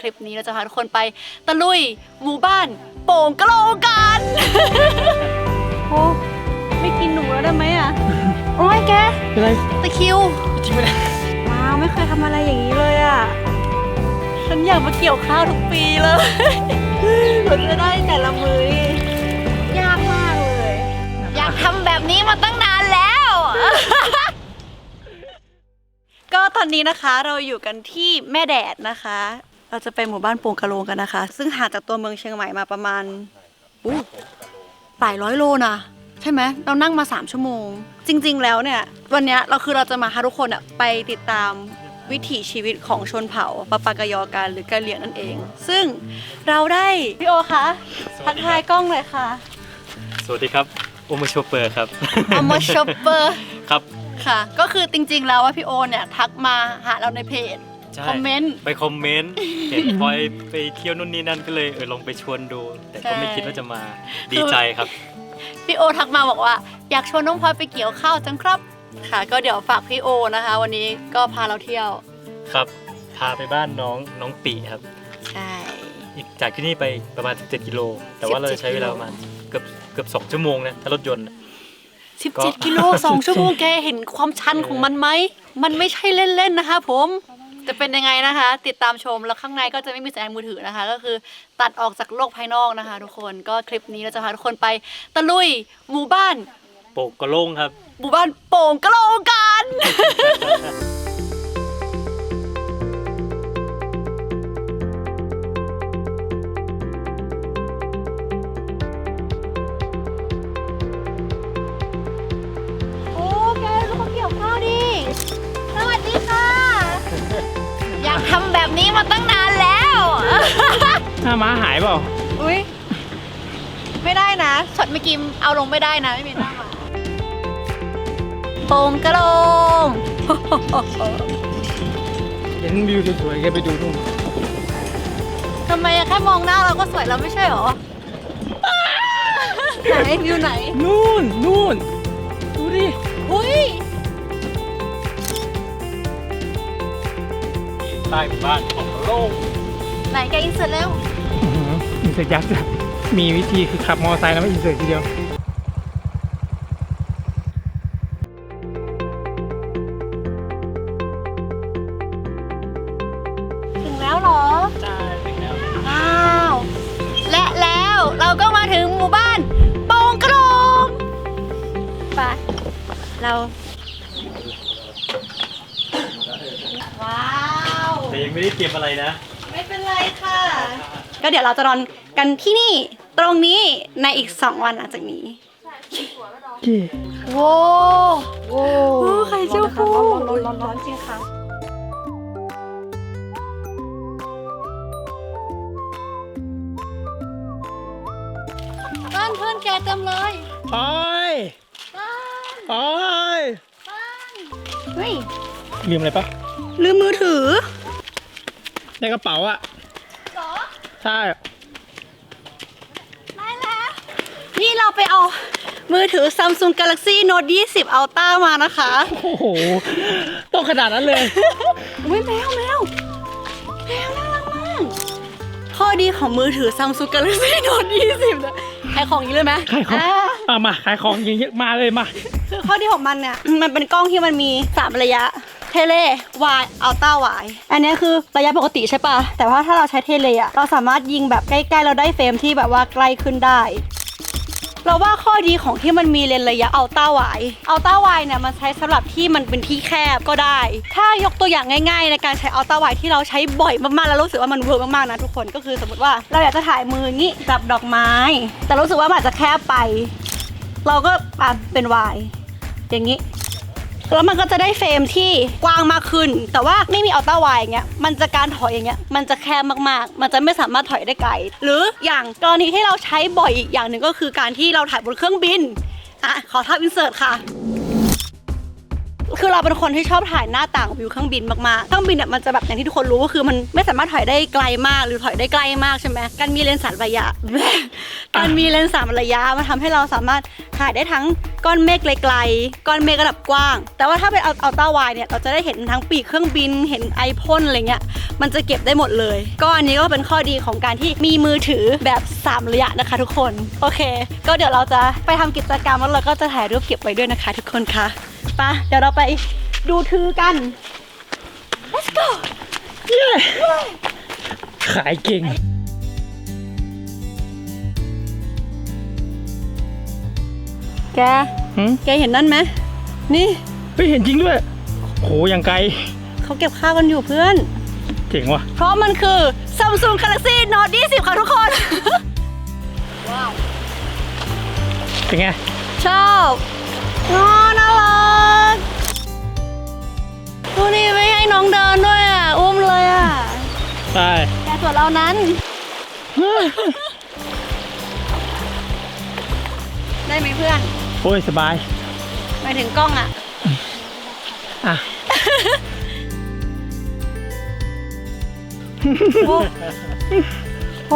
คลิปนี้เราจะพาทุกคนไปตะลุยหมู่บ้าน โป่งกะโลกัน โอ้ไม่กินหนูแล้วได้ไหมอะ โอ้ยแกเป็นไรตะคริวจริงไหมเนี่ยว้าวไม่เคยทำอะไรอย่างนี้เลยอะ ฉันอยากมาเกี่ยวข้าวทุกปีเลยกว่าจะได้แต่ละมือยากมากเลย อยากทำแบบนี้มาตั้งนานแล้ว ก็ตอนนี้นะคะเราอยู่กันที่แม่แดดนะคะ เราจะไปหมู่บ้านโป่งกะโลงกันนะคะ ซึ่งห่างจากตัวเมืองเชียงใหม่มาประมาณอู้หลายร้อยโลนะใช่ไหมเรานั่งมา 3 ชั่วโมง จริง ๆ แล้วเนี่ย วันเนี้ยเราคือเราจะมาพาทุกคนอะไปติดตามวิถีชีวิตของชนเผ่าปะปากะยอกันหรือกะเหรี่ยงนั่นเอง ซึ่งเราได้พี่โอคะทักทายกล้องเลยค่ะ สวัสดีครับโอมาโชเปอร์ครับอมชอปเปอร์ครับค่ะ ก็คือจริง ๆ แล้วว่าพี่โอเนี่ยทักมาหาเราในเพจ ใช่คอมเมนต์ ไปคอมเมนต์เห็นพลอยไปเที่ยวนู่นนี่นั่นก็เลยเออลองไปชวนดู แต่ก็ไม่ใช่ คิดว่าจะมาดีใจครับ พี่โอทักมาบอกว่า อยากชวนน้องพลอยไปเกี่ยวข้าวจังครับ ค่ะ ก็เดี๋ยวฝากพี่โอนะคะ วันนี้ก็พาเราเที่ยว ครับพาไปบ้านน้องน้องปีครับ ใช่ อีกจากที่นี่ไปประมาณ 17 กิโล แต่ว่าเราจะใช้เวลาประมาณเกือบเกือบ2ชั่วโมงนะถ้ารถยนต์ก็ 17กิโล2ชั่วโมงแกเห็นความชันของมันไหม มันไม่ใช่เล่นๆนะคะผม จะเป็นยังไงนะคะ ติดตามชมแล้วข้างในก็จะไม่มีสัญญาณมือถือนะคะ ก็คือตัดออกจากโลกภายนอกนะคะ ทุกคนก็คลิปนี้เราจะพาทุกคนไปตะลุยหมู่บ้าน โปกกระโล่งครับ หมู่บ้านโป่งกะโลกัน นี้มาตั้งนานแล้ว หน้าม้าหายเปล่า อุ้ยไม่ได้นะช็อตเมื่อกี้เอาลงไม่ได้นะไม่มีหน้ามาโป่งกะโลง เห็นวิวสวยๆแกไปดูนู่นทำไมอะแค่มองหน้าเราก็สวยแล้วไม่ใช่หรอ ไหนวิวไหน นู่นนู่นดูดิ อุ้ย ใต้หมู่บ้านโปกกระโล่งไหนแกอินเสิร์ตเร็วอินเสิร์ตยักษ์อะมีวิธีคือขับมอเตอร์ไซค์แล้วไม่อินเสิร์ตทีเดียวถึงแล้วเหรอ ใช่ถึงแล้วว้าว และแล้วเราก็มาถึงหมู่บ้านโป่งกระโลงไปเรา ว้าว แต่ ยังไม่ได้เตรียมอะไรนะ ไม่เป็นไรค่ะ ก็เดี๋ยวเราจะนอนกันที่นี่ตรงนี้ในอีก 2 วันหลังจากนี้โว้โว้ไข่เจียวปูร้อนร้อนร้อนจริงค่ะบ้านเพื่อนแกเต็มเลยโอ้ยบ้านโอ้ยบ้านเฮ้ย ลืมอะไรปะลืมมือถือ ในกระเป๋าอะเหรอใช่ได้แล้ว นี่เราไปเอามือถือ Samsung Galaxy Note 20 Ultra มานะคะ โอ้โหต้องขนาดนั้นเลยอุ้ยแมวแมวแมวน่ารักมากข้อดีของมือถือ Samsung Galaxy Note 20นะขายของอย่างนี้เลยไหมขายของอ่าเอามาขายของเยอะๆมาเลยมา คือข้อดีของมันเนี่ย มันเป็นกล้องที่มันมี3ระยะ เทเลวายอัลต้าวายอันนี้คือระยะปกติใช่ปะแต่ว่าถ้าเราใช้เทเลอะเราสามารถยิงแบบใกล้ๆ เราได้เฟรมที่แบบว่าใกล้ขึ้นได้ เราว่าข้อดีของที่มันมีเลนระยะอัลต้าไวอัลต้าไวเนี่ยมันใช้สำหรับที่มันเป็นที่แคบก็ได้ ถ้ายกตัวอย่างง่าย ๆ ในการใช้อัลต้าไวที่เราใช้บ่อยมากๆแล้วรู้สึกว่ามันเวิร์กมากๆนะทุกคนก็คือสมมติว่าเราอยากจะถ่ายมืออย่างงี้กับดอกไม้ แต่รู้สึกว่ามันอาจจะแคบไป เราก็อะเป็นวายอย่างนี้ แล้วมันก็จะได้เฟรมที่กว้างมากขึ้น แต่ว่าไม่มีอัลต้าไวอย่างเงี้ยมันจะการถอยอย่างเงี้ยมันจะแคบมากๆ มันจะไม่สามารถถอยได้ไกลหรืออย่างกรณีที่เราใช้บ่อยอีกอย่างหนึ่งก็คือการที่เราถ่ายบนเครื่องบินอะขอทับอินเสิร์ตค่ะ คือเราเป็นคนที่ชอบถ่ายหน้าต่างวิวเครื่องบินมากๆเครื่องบินเนี่ยมันจะแบบอย่างที่ทุกคนรู้ก็คือมันไม่สามารถถอยได้ไกลมากหรือถอยได้ใกล้มากใช่ไหมการมีเลนส์สามระยะ การมีเลนส์สามระยะมันทำให้เราสามารถถ่ายได้ทั้งก้อนเมฆไกลๆก้อนเมฆระดับกว้าง แต่ว่าถ้าเป็นอัลต้าไวเนี่ยเราจะได้เห็นทั้งปีกเครื่องบินเห็นไอพ่นอะไรเงี้ยมันจะเก็บได้หมดเลย ก็อันนี้ก็เป็นข้อดีของการที่มีมือถือแบบสามระยะนะคะทุกคน โอเค ก็เดี๋ยวเราจะไปทำกิจกรรมแล้วเราก็จะถ่ายรูปเก็บไว้ด้วยนะคะ ทุกคนค่ะ ไปะเดี๋ยวเราไปดูทือกัน let's go ขายเก่ง แกหืมแกเห็นนั่นไหมนี่เฮ้ยเห็นจริงด้วย โหอย่างไกล เขาเก็บข้าวกันอยู่เพื่อน เจ๋งว่ะ เพราะมันคือ Samsung Galaxy Note 20 ค่ะทุกคน ว้าว เป็นไง ชอบอ๋อน่ารัก ดูนี่ไม่ให้น้องเดินด้วยอะ อุ้มเลยอะใช่แต่ส่วนเรานั้น ได้ไหมเพื่อน โอ้ย สบาย หมายถึงกล้องอะ อะ โอ้โห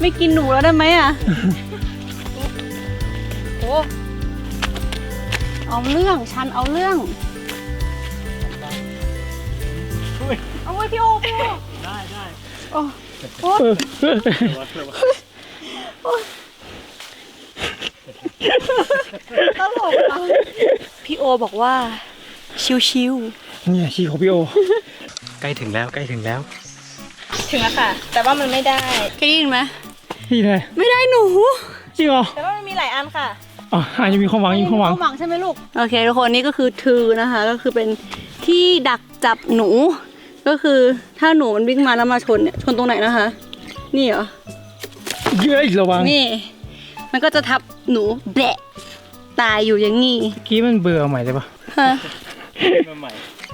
ไม่กินหนูแล้วได้ไหมอะ โอ้เอาเรื่องฉันเอาเรื่อง เอาไว้พี่โอพี่โอได้ได้โอ้โอ้ตลกอะพี่โอบอกว่า ชิวๆเนี่ยชีของพี่โอ ใกล้ถึงแล้วใกล้ถึงแล้ว ถึงแล้วค่ะ แต่ว่ามันไม่ได้เคยได้ยินไหมนี่เลยไม่ได้หนู จริงเหรอแต่ว่ามันมีหลายอันค่ะอ๋ออาจจะมีความหวังมีความหวังหวังใช่ไหมลูก โอเคทุกคนนี่ก็คือทือนะคะ ก็คือเป็นที่ดักจับหนู ก็คือถ้าหนูมันวิ่งมาแล้วมาชนเนี่ยชนตรงไหนนะคะ นี่เหรอเยอะอีกระวังนี่ มันก็จะทับหนูแบะตายอยู่อย่างงี้เมื่อกี้มันเบื่อเอาใหม่ได้ปะฮะมาใหม่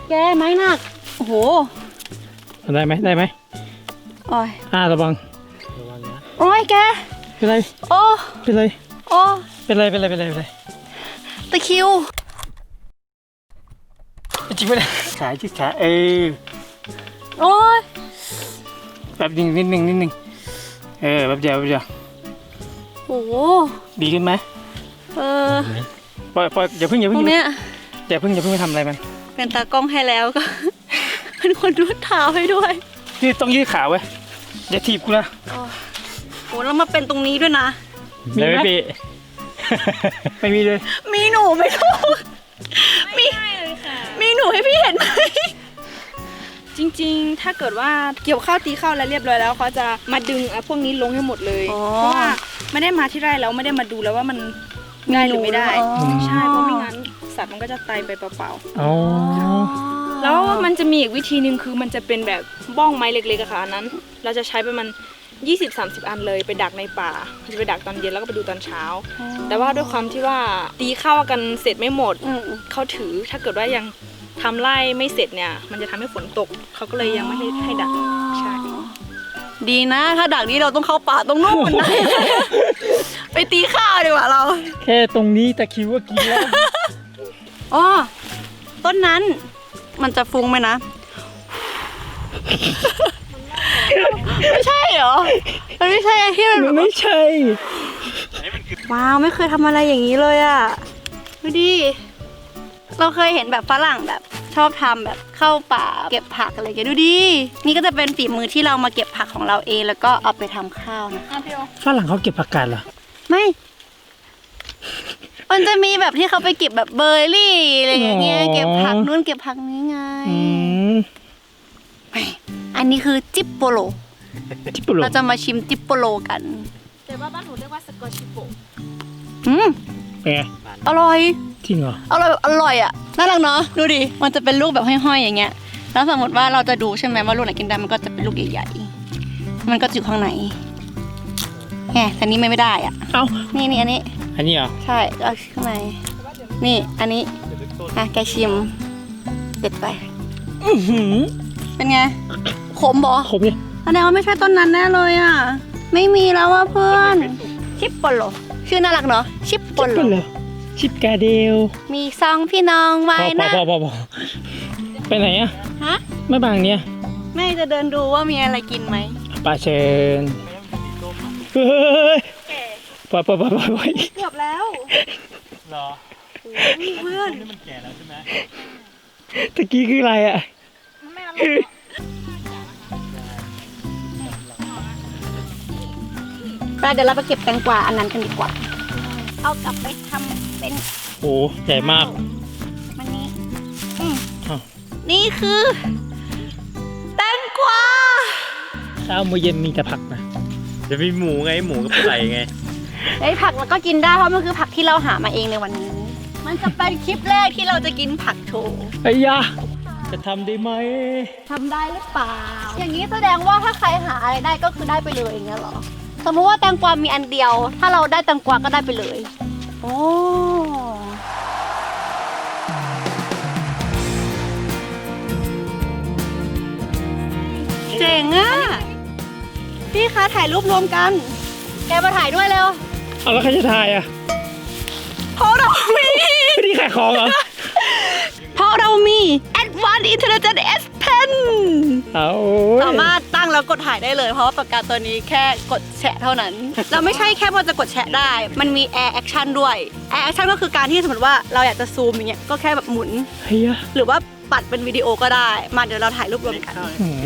แกไม้หนักโอ้โหได้ไหมได้ไหมโอ้ยอ่าระวังระวังนะโอ้ยแกเป็นไรโอ้เป็นไรโอ้เป็นไรเป็นไรเป็นไรเป็นไรตะคริวจริงไหมเนี่ยขาจิขาเออ โอ้ยแบบนิดนิดนึงนิดนึงเออแบบเดียวแบบเดียวโอ้โหดีขึ้นไหมเออปล่อยปล่อยอย่าเพิ่งอย่าตเพิ่รงงเนี้ยอย่าเพิ่งอย่าเพิ่งไปทำอะไรมันเป็นตากล้องให้แล้วก็ เป็นคนนวดเท้าให้ด้วยนี่ต้องยืดขาไว้ยอย่าถีบกูนะ โอ้แล้วมาเป็นตรงนี้ด้วยนะ มีไหมไม่มีเลยมีหนูไหมลูกมีได้เลยค่ะมีหนูให้พี่เห็นไหม จริงๆ ถ้าเกิดว่าเกี่ยวข้าวตีข้าวแล้วเรียบร้อยแล้วเขาจะมาดึงไอ้พวกนี้ลงให้หมดเลยอ๋อ เพราะว่าไม่ได้มาที่ไร่แล้วไม่ได้มาดูแล้วว่ามันได้หรือไม่ได้อ๋อใช่เพราะไม่งั้นสัตว์มันก็จะตายไปเปล่าอ๋อๆแล้วมันจะมีอีกวิธีหนึ่งคือมันจะเป็นแบบบ้องไม้เล็กๆอะค่ะอันนั้น เราจะใช้ประมาณ20-30 อันเลยไปดักในป่าจะไปดักตอนเย็นแล้วก็ไปดูตอนเช้า แต่ว่าด้วยความที่ว่าตีข้าวกันเสร็จไม่หมด อืม เขาถือถ้าเกิดว่ายัง ทำไร่ไม่เสร็จเนี่ย มันจะทำให้ฝนตกเขาก็เลยยังไม่ให้ให้ดักใช่ดีนะ ถ้าดักนี้เราต้องเข้าป่าตรงนู้นนะ ไปตีข้าวดีกว่าเรา แค่ตรงนี้ตะคริวก็กินแล้วอ๋อต้นนั้นมันจะฟุ้งไหมนะ ไม่ใช่เหรอ มันไม่ใช่ไอ้ที่มันแบบไม่ใช่ ว้าวไม่เคยทำอะไรอย่างนี้เลยอะดูดิ เราเคยเห็นแบบฝรั่งแบบ ชอบทำแบบเข้าป่าเก็บผักอะไรอย่างเงี้ยดูดิ นี่ก็จะเป็นฝีมือที่เรามาเก็บผักของเราเองแล้วก็เอาไปทำข้าวนะฝรั่งเขาเก็บผักกาดเหรอ ไม่ มันจะมีแบบที่เขาไปเก็บแบบเบอร์รี่อะไรอย่างเงี้ยอ๋อเก็บผักนู่นเก็บผักนี้ไงอืมอันนี้คือจิปโปโล จิปุโรเราจะมาชิมจิปโปโลกันแต่ว่าบ้านหนูเรียกว่าสกอชิโปอืมเป็นไงอร่อย จริงเหรออร่อยแบบอร่อยอะน่ารักเนาะดูดิมันจะเป็นลูกแบบห้อยๆอย่างเงี้ย แล้วสมมติว่าเราจะดูใช่ไหมว่าลูกไหนกินได้มันก็จะเป็นลูกใหญ่ๆมันก็จะอยู่ข้างในแหมแต่นี้ไม่ได้อะเอ้านี่นี่อันนี้ อันนี้เหรอใช่เอาข้างในนี่อันนี้อะแกชิมเด็ดไปอื้อหือเป็นไงขมบอขมเนี่ยแสดงว่าไม่ใช่ต้นนั้นแน่เลยอะ ไม่มีแล้วว่ะเพื่อน ชิปโปโลชื่อน่ารักเนาะชิปโปโลเป็นเลย ชิปกาเดล มีซองพี่น้องพไว้อพอนะพอพอพอไปไหนอะฮะไม่บางเนี้ยแม่จะเดินดูว่ามีอะไรกินไหมปลาเชิญเฮ้ยปล่อยปล่อยปล่อยปล่อยปล่อยเกือบแล้วเหรอเพื่อนนี่มันแก่แล้วใช่ไหมตะกี้คืออะไรอะไปเดี๋ยวเราไปเก็บแตงกวาอันนั้นกันดีกว่า เอากลับไปทำ เป็นโอ้ใหญ่มากมันนี้อืมอ้าว นี่คือแตงกวาเช้ามื้อเย็นมีแต่ผักนะ จะมีหมูไงหมูกับไก่ไง ไอ้ยผักแล้วก็กินได้เพราะมันคือผักที่เราหามาเองในวันนี้ มันจะเป็นคลิปแรกที่เราจะกินผักโชว์ไอ้ยะจะทำได้ไหม ทำได้หรือเปล่า อย่างนี้แสดงว่าถ้าใครหาอะไรได้ก็คือได้ไปเลยอย่างเงี้ยเหรอ สมมติว่าแตงกวามีอันเดียว ถ้าเราได้แตงกวาก็ได้ไปเลย โอ้เจ๋งอะ พี่คะถ่ายรูปรวมกัน แกมาถ่ายด้วยเร็ว เอาแล้วใครจะทายอะเพราะเรามีนี่ขายของเหรอ เพราะเรามี Advanced Intelligent S Pen เอาสามารถ ตั้งแล้วกดถ่ายได้เลย เพราะว่าปากกาตัวนี้แค่กดแชะเท่านั้น เราไม่ใช่แค่ว่าจะกดแชะได้ มันมี Air Action ด้วย Air Action ก็คือการที่สมมติว่าเราอยากจะซูมอย่างเงี้ยก็แค่แบบหมุน เฮียหรือว่าปัดเป็นวิดีโอก็ได้ มาเดี๋ยวเราถ่ายรูปรวมกัน อืม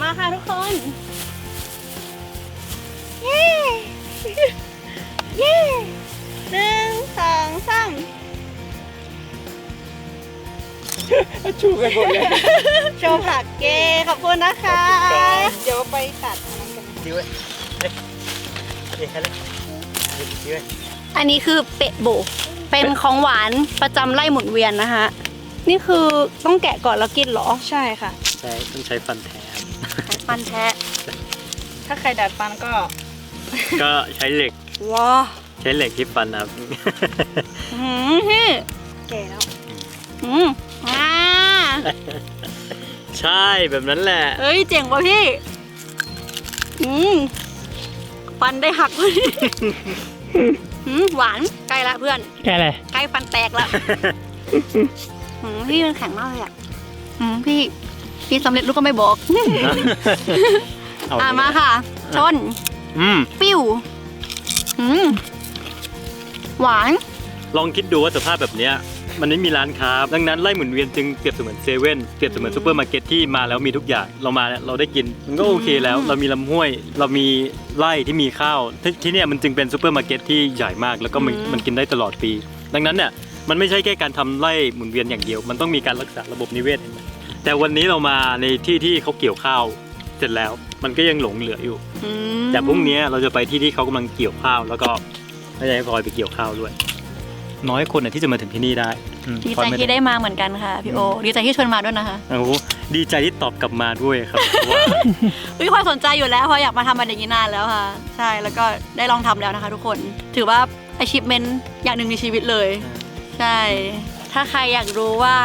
มาค่ะทุกคน เย้ เย้ ชูกันหมดเลยโชว์ผักเก้ขอบคุณนะคะ เดี๋ยวไปตัดอันนั้นกันดิวเอ้ยเอ้ยเอ้ยใครเลยดิวเอ้ยอันนี้คือเป็ดโบกเป็นของหวานประจำไล่หมุนเวียนนะคะ นี่คือต้องแกะก่อนแล้วกินเหรอใช่ค่ะ ใช่ต้องใช้ฟันแทนปันแท้ถ้าใครดัดฟันก็ก็ใช้เหล็กว้าใช้เหล็กที่ฟันนะครับหืมพี่แก่แล้วหืม อ่าใช่แบบนั้นแหละ เอ้ยเจ๋งว่ะพี่ อืมฟันได้หักพอดีหืมหวานใกล้ละเพื่อน แกอะไรใกล้ฟันแตกละหืมพี่มันแข็งมากเลยอะหืมพี่ พี่สำเร็จลูกก็ไม่บอกเอาอะมาค่ะ ชน อืม ปิ้วหืม หวาน ลองคิดดูว่าสภาพแบบเนี้ย มันไม่มีร้านค้า ดังนั้นไล่หมุนเวียนจึงเปรียบเสมือนเซเว่นเปรียบเสมือนซูเปอร์มาร์เก็ตที่มาแล้วมีทุกอย่างเรามาเนี่ยเราได้กิน มันก็โอเคแล้วเรามีลำห้วย เรามีไร่ที่มีข้าวที่ที่เนี่ยมันจึงเป็นซูเปอร์มาร์เก็ตที่ใหญ่มากแล้วก็มันมันกินได้ตลอดปี ดังนั้นเนี่ยมันไม่ใช่แค่การทำไร่หมุนเวียนอย่างเดียว มันต้องมีการรักษาระบบนิเวศเห็นไหมแต่วันนี้เรามาในที่ที่เขาเกี่ยวข้าวเสร็จแล้ว มันก็ยังหลงเหลืออยู่ อืมแต่พรุ่งนี้เราจะไปที่ที่เขากำลังเกี่ยวข้าวแล้วก็ให้ยายพลอยไปเกี่ยวข้าวด้วย น้อยคนน่ะที่จะมาถึงที่นี่ได้อืมดีพลใจอยม่ที่ได้มาเหมือนกันค่ะพี่โอดีใจที่ชวนมาด้วยนะคะโอ้โหดีใจที่ตอบกลับมาด้วยครับเพราะว่า พี่พลอยสนใจอยู่แล้วเพราะอยากมาทำอะไรอย่างนี้นานแล้วค่ะ ใช่แล้วก็ได้ลองทำแล้วนะคะ ทุกคนถือว่า achievement อย่างหนึ่งในชีวิตเลย ใช่ ถ้าใครอยากรู้ว่า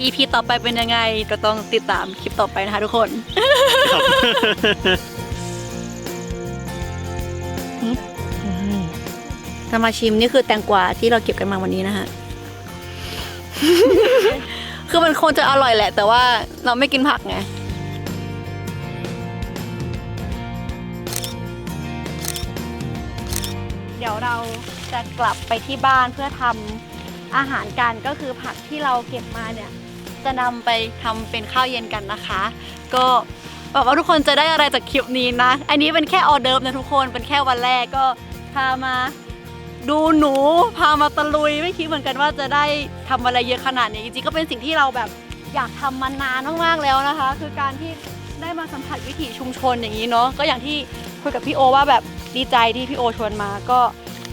EP ต่อไปเป็นยังไงก็ต้องติดตามคลิปต่อไปนะคะทุกคน ถ้ามาชิมนี่คือแตงกวาที่เราเก็บกันมาวันนี้นะฮะคือมันคงจะอร่อยแหละ แต่ว่าเราไม่กินผักไง เดี๋ยวเราจะกลับไปที่บ้านเพื่อทำอาหารกันก็คือผักที่เราเก็บมาเนี่ย จะนำไปทำเป็นข้าวเย็นกันนะคะ ก็หวังว่าทุกคนจะได้อะไรจากคลิปนี้นะ อันนี้เป็นแค่ออเดิร์ฟนะทุกคน เป็นแค่วันแรกก็พามา ดูหนูพามาตะลุยไม่คิดเหมือนกันว่าจะได้ทำอะไรเยอะขนาดนี้จริงๆก็เป็นสิ่งที่เราแบบอยากทำมานานมากๆแล้วนะคะ คือการที่ได้มาสัมผัสวิถีชุมชนอย่างนี้เนาะก็อย่างที่คุยกับพี่โอว่าแบบดีใจที่พี่โอชวนมาก็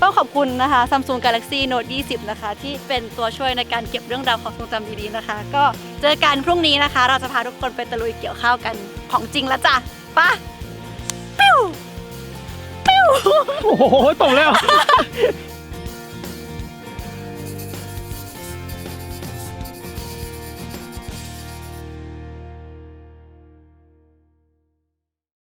ต้องขอบคุณนะคะ Samsung Galaxy Note 20 นะคะ ที่เป็นตัวช่วยในการเก็บเรื่องราวของทรงจำดีๆนะคะ ก็เจอกันพรุ่งนี้นะคะ เราจะพาทุกคนไปตะลุยเกี่ยวข้าวกันของจริงแล้วจ้ะไปะ ปิ้วปิ้